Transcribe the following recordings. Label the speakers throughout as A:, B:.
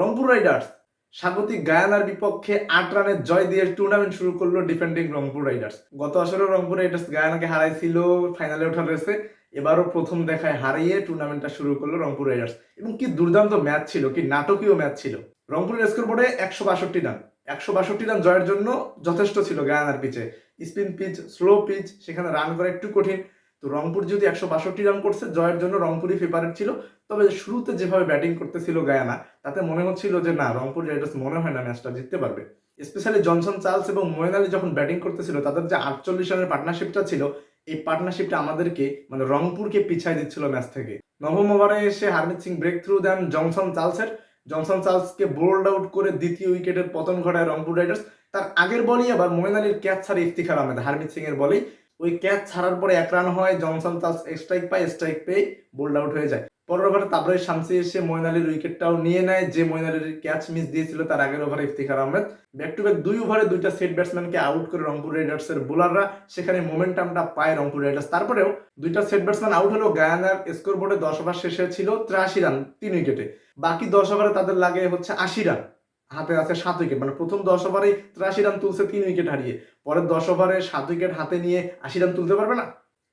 A: Rangpur Riders, স্বাগতিক গায়ানার বিপক্ষে আট রানের জয় দিয়ে টুর্নামেন্ট শুরু করল ডিফেন্ডিং রংপুর রাইডার্স। গত আসরেও রংপুর রাইডার্স গায়ানাকে হারাইছিল ফাইনালে ওঠার রয়েছে এবারও প্রথম দেখায় হারিয়ে টুর্নামেন্টটা শুরু করল রংপুর রাইডার্স। এবং কি দুর্দান্ত ম্যাচ ছিল, কি নাটকীয় ম্যাচ ছিল। রংপুরের স্কোর বোর্ডে একশো বাষট্টি রান, একশো বাষট্টি রান জয়ের জন্য যথেষ্ট ছিল গায়ানার পিচে স্পিন পিচ স্লো পিচ সেখানে রান করা একটু কঠিন। তো রংপুর যদি একশো বাষট্টি রান করছে, জয়ের জন্য রংপুরই ফেভারিট ছিল। তবে শুরুতে যেভাবে ব্যাটিং করতেছিল গায়ানা, তাতে মনে হচ্ছিল যে না, রংপুর রাইডার্স মনে হয় না ম্যাচটা জিততে পারবে। স্পেশালি জনসন চার্লস এবং মোয়েন আলী যখন ব্যাটিং করতেছিল, তাদের যে আটচল্লিশ রানের পার্টনারশিপটা ছিল, এই পার্টনারশিপটা আমাদেরকে মানে রংপুরকে পিছাই দিচ্ছিল ম্যাচ থেকে। নবম ওভারে এসে হারমিত সিং ব্রেক থ্রু দেন জনসন চার্লসের। জনসন চার্লসকে বোল্ড আউট করে দ্বিতীয় উইকেটের পতন ঘটায় রংপুর রাইডার্স তার আগের বলই আবার মোয়েন আলীর ক্যাচ ছাড়ে ইফতিখার আহমেদ, হারমিত সিং এর বলেই। ওই ক্যাচ ছাড়ার পরে এক রান হয়, জনসন চার্লস স্ট্রাইক পায় স্ট্রাইক পেয়ে বোল্ড আউট হয়ে যায়। পরের ওভারে তারপরে শামসি এসে মইন আলীর উইকেটটাও নিয়ে নেয়, যে মইন আলীর ক্যাচ মিস দিয়েছিল তার আগের ওভারে Iftikhar Ahmed. Back to back দুই ওভারে দুইটা সেট ব্যাটসম্যানকে আউট করে রংপুর রাইডার্সের বোলাররা সেখানে মোমেন্টামটা পায় রংপুর রাইডার্স তারপরেও দুইটা সেট ব্যাটসম্যান আউট হলেও গায়ানার স্কোর বোর্ডে দশ ওভার শেষে ছিল ত্রাশি রান, তিন উইকেটে বাকি দশ ওভারে তাদের লাগে হচ্ছে আশি রান। হাতে আছে সাত উইকেট মানে প্রথম দশ ওভারেই আশি রান তুলছে তিন উইকেট হারিয়ে। পরের দশ ওভারে সাত উইকেট হাতে নিয়ে আশি রান তুলতে পারবে না?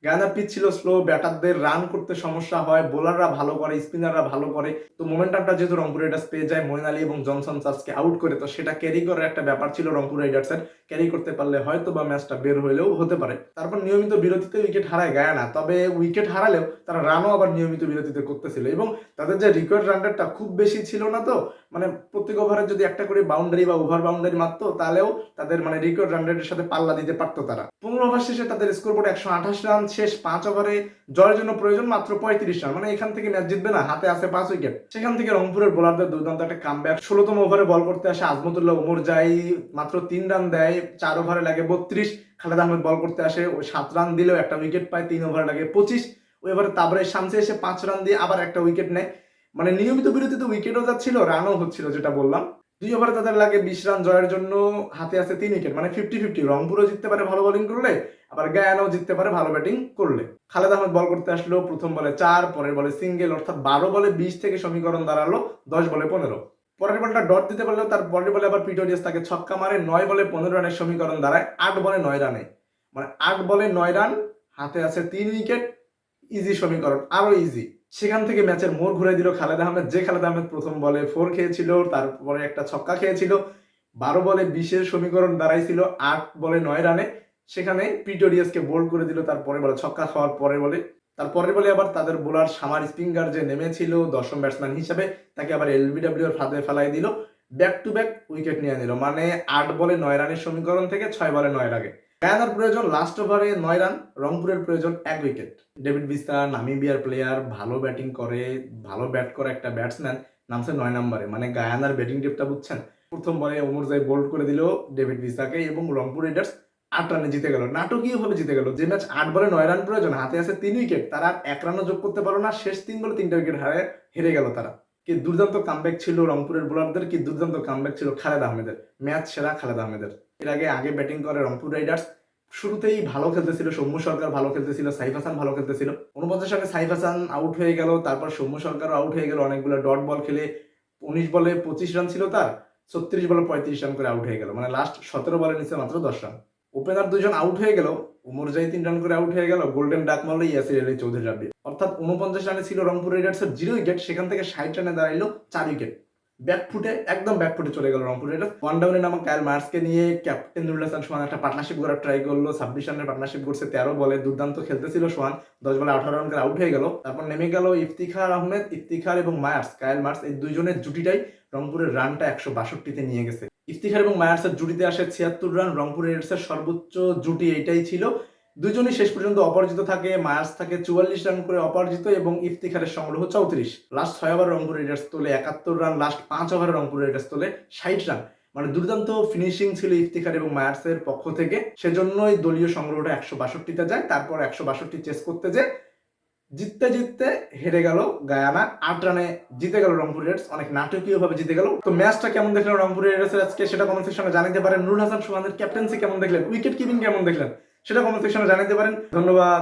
A: গায়ানার পিচ ছিল স্লো ব্যাটারদের রান করতে সমস্যা হয় বোলাররা ভালো করে স্পিনাররা ভালো করে। তো মোমেন্টামটা যেহেতু রংপুর রাইডার্স পেয়ে যায় মইন আলী এবং জনসন চার্লসকে আউট করে, তো সেটা ক্যারি করার একটা ব্যাপার ছিল রংপুর রাইডার্সের ক্যারি করতে পারলে হয়তো বা ম্যাচটা বের হইলেও হতে পারে। তারপর নিয়মিত বিরতিতে উইকেট হারায় গায়ানা, তবে উইকেট হারালেও তারা রানও আবার নিয়মিত বিরতিতে করতেছিল। এবং তাদের যে রিকোয়ার্ড রান রেটটা খুব বেশি ছিল না তো মানে প্রত্যেক ওভারে যদি একটা করে বাউন্ডারি বা ওভার বাউন্ডারি মারতো, তাহলেও তাদের মানে রিকোয়ার্ড রান সাথে পাল্লা দিতে পারতো তারা। পনেরো ওভার শেষে তাদের স্কোর বোর্ড একশো আঠাশ রান শেষ পাঁচ ওভারে জয়ের জন্য প্রয়োজন মাত্র পঁয়ত্রিশ রান। মানে এখান থেকে ম্যাচ জিতবে না, হাতে আছে পাঁচ উইকেট। সেখান থেকে রংপুরের বোলারদের দুর্দান্ত একটা কাম ব্যাক ষোলোতম ওভারে বল করতে আসে আজমতুল্লাহ ওমর যাই, মাত্র তিন রান দেয়, চার ওভারে লাগে বত্রিশ। খালেদ আহমেদ বল করতে আসে ওই সাত রান দিলেও একটা উইকেট পায়, তিন ওভারে লাগে পঁচিশ। ওই ওভারে তারপরে শামসে এসে পাঁচ রান দিয়ে আবার একটা উইকেট নেয়। মানে নিয়মিত বিরতিতে উইকেটও যাচ্ছিল রানও হচ্ছিল, যেটা বললাম। দুই ওভারে তাদের লাগে বিশ রান জয়ের জন্য হাতে আছে তিন উইকেট মানে ফিফটি ফিফটি রংপুরও জিততে পারে ভালো বোলিং করলে, আবার গায়ানও জিততে পারে ভালো ব্যাটিং করলে। খালেদ আহমেদ বল করতে আসলো প্রথম বলে চার, পরের বলে সিঙ্গেল অর্থাৎ বারো বলে বিশ থেকে সমীকরণ দাঁড়াল, দশ বলে পনেরো। পরের বলটা ডট দিতে পারলেও তার পরের বলে আবার পিটোরিয়াস তাকে ছক্কা মারে, নয় বলে পনেরো রানের সমীকরণ দাঁড়ায়, আট বলে নয় রানে। মানে আট বলে নয় রান, হাতে আছে তিন উইকেট ইজি সমীকরণ, আরও ইজি সেখান থেকে ম্যাচের মোড় ঘুরে দিল খালেদ আহমেদ। যে খালেদ আহমেদ প্রথম বলে ফোর খেয়েছিল, তারপরে একটা ছক্কা খেয়েছিল। বারো বলে বিশের সমীকরণ দাঁড়াইছিল, আট বলে নয় রানে। সেখানে পিটোরিয়াসকে বোল্ড করে দিল তারপরে বলে ছক্কা খাওয়ার পরে বলে। তারপরে বলে আবার তাদের বোলার সামার স্পিঙ্গার যে নেমেছিল, দশম ব্যাটসম্যান হিসাবে, তাকে আবার এলবিডব্লিউ এর ফাঁদে ফেলাই দিল। ব্যাক টু ব্যাক উইকেট নিয়ে নিল। মানে আট বলে নয় রানের সমীকরণ থেকে ছয় বলে নয় লাগে গায়ানার প্রয়োজন লাস্ট ওভারে নয় রান, রংপুরের প্রয়োজন এক উইকেট ডেভিড বিস্তা নামিবিয়ার প্লেয়ার ভালো ব্যাটিং করে, ভালো ব্যাট করে একটা ব্যাটসম্যান নামছে নয় নম্বরে। মানে গায়ানার ব্যাটিং টিপটা বুঝছেন? প্রথম বলে ওমর জাই বোল্ড করে দিল ডেভিড বিস্তাকে এবং রংপুর রাইডার্স আট রানে জিতে গেল। নাটকীয় ভাবে জিতে গেল। যে ম্যাচ আট বলে নয় রান প্রয়োজন, হাতে আছে তিন উইকেট তারা আর এক রানও যোগ করতে পারল না। শেষ তিন বলে তিনটা উইকেট হারে হেরে গেল তারা। কি দুর্দান্ত কামব্যাক ছিল রংপুরের বোলারদের কি দুর্দান্ত কামব্যাক ছিল খালেদ আহমেদের? ম্যাচ সেরা খালেদ আহমেদের। এর আগে আগে ব্যাটিং করে রংপুর রাইডার্স শুরুতেই ভালো খেলতেছিল, সৌম্য সরকার ভালো খেলতেছিল, সাইফ হাসান ভালো খেলতেছিল। উনপঞ্চাশ রানে সাইফ হাসান আউট হয়ে গেল, তারপর সৌম্য সরকারও আউট হয়ে গেল, অনেকগুলো ডট বল খেলে উনিশ বলে পঁচিশ রান ছিল তার, ছত্রিশ বলে পঁয়ত্রিশ রান করে আউট হয়ে গেল। মানে লাস্ট সতেরো বলে নিচে মাত্র দশ রান ওপেনার দুজন আউট হয়ে গেল, উমর জাই তিন রান করে আউট হয়ে গেল, গোল্ডেন ডাক মারলো ইয়াসির আলী চৌধুরী রাব্বি অর্থাৎ উনপঞ্চাশ রানে ছিল রংপুর রাইডার্সের জিরো উইকেট সেখান থেকে ষাট রানে দাঁড়াইলো চার উইকেট ব্যাকফুটে, একদম ব্যাকফুটে চলে গেল রংপুর। রাইডার্স ওয়ান ডাউনে নামক কায়াল মার্সকে নিয়ে ক্যাপ্টেন নুরুল হাসান সোহান একটা পার্টনারশিপ করার ট্রাই করল। ছাব্বিশ রানের পার্টনারশিপ করছে, তেরো বলে দুর্দান্ত খেলতেছিল সোহান দশ বলে আঠারো রান করে আউট হয়ে গেল। তারপর নেমে গেল ইফতিখার আহমেদ, ইফতিখার এবং মায়ার্স কায়াল মার্স এই দুইজনের জুটিটাই রংপুরের রানটা একশো বাষট্টিতে নিয়ে গেছে। ইফতিখার এবং মায়ার্সের জুটিতে আসে ছিয়াত্তর রান। রংপুর রাইডার্সের সর্বোচ্চ জুটি এইটাই ছিল। দুজনই শেষ পর্যন্ত অপরাজিত থাকে মায়াস থাকে, চুয়াল্লিশ রান করে অপরাজিত এবং ইফতিখারের সংগ্রহ চৌত্রিশ। লাস্ট ছয় ওভার রংপুর রাইডার্স তোলে একাত্তর রান লাস্ট পাঁচ ওভারে রংপুর রাইডার্স তোলে ষাট রান। মানে দুর্দান্ত ফিনিশিং ছিল ইফতিখার এবং মায়ার্সের পক্ষ থেকে। সেজন্যই দলীয় সংগ্রহটা একশো বাষট্টিতে যায়, তারপর একশো বাষট্টি চেস করতে যে জিততে জিততে হেরে গেল গায়ানা। আট রানে জিতে গেল রংপুর রেডস অনেক নাটকীয় ভাবে জিতে গেল। তো ম্যাচটা কেমন দেখলেন রংপুর রেডস আজকে? সেটা কমেন্ট সেকশনে জানাতে পারেন। নুরুল হাসান সোহানের ক্যাপ্টেন্সি কেমন দেখলেন? উইকেট কিপিং কেমন দেখলেন? সেটা কমেন্ট সেকশনে জানাতে পারেন। ধন্যবাদ।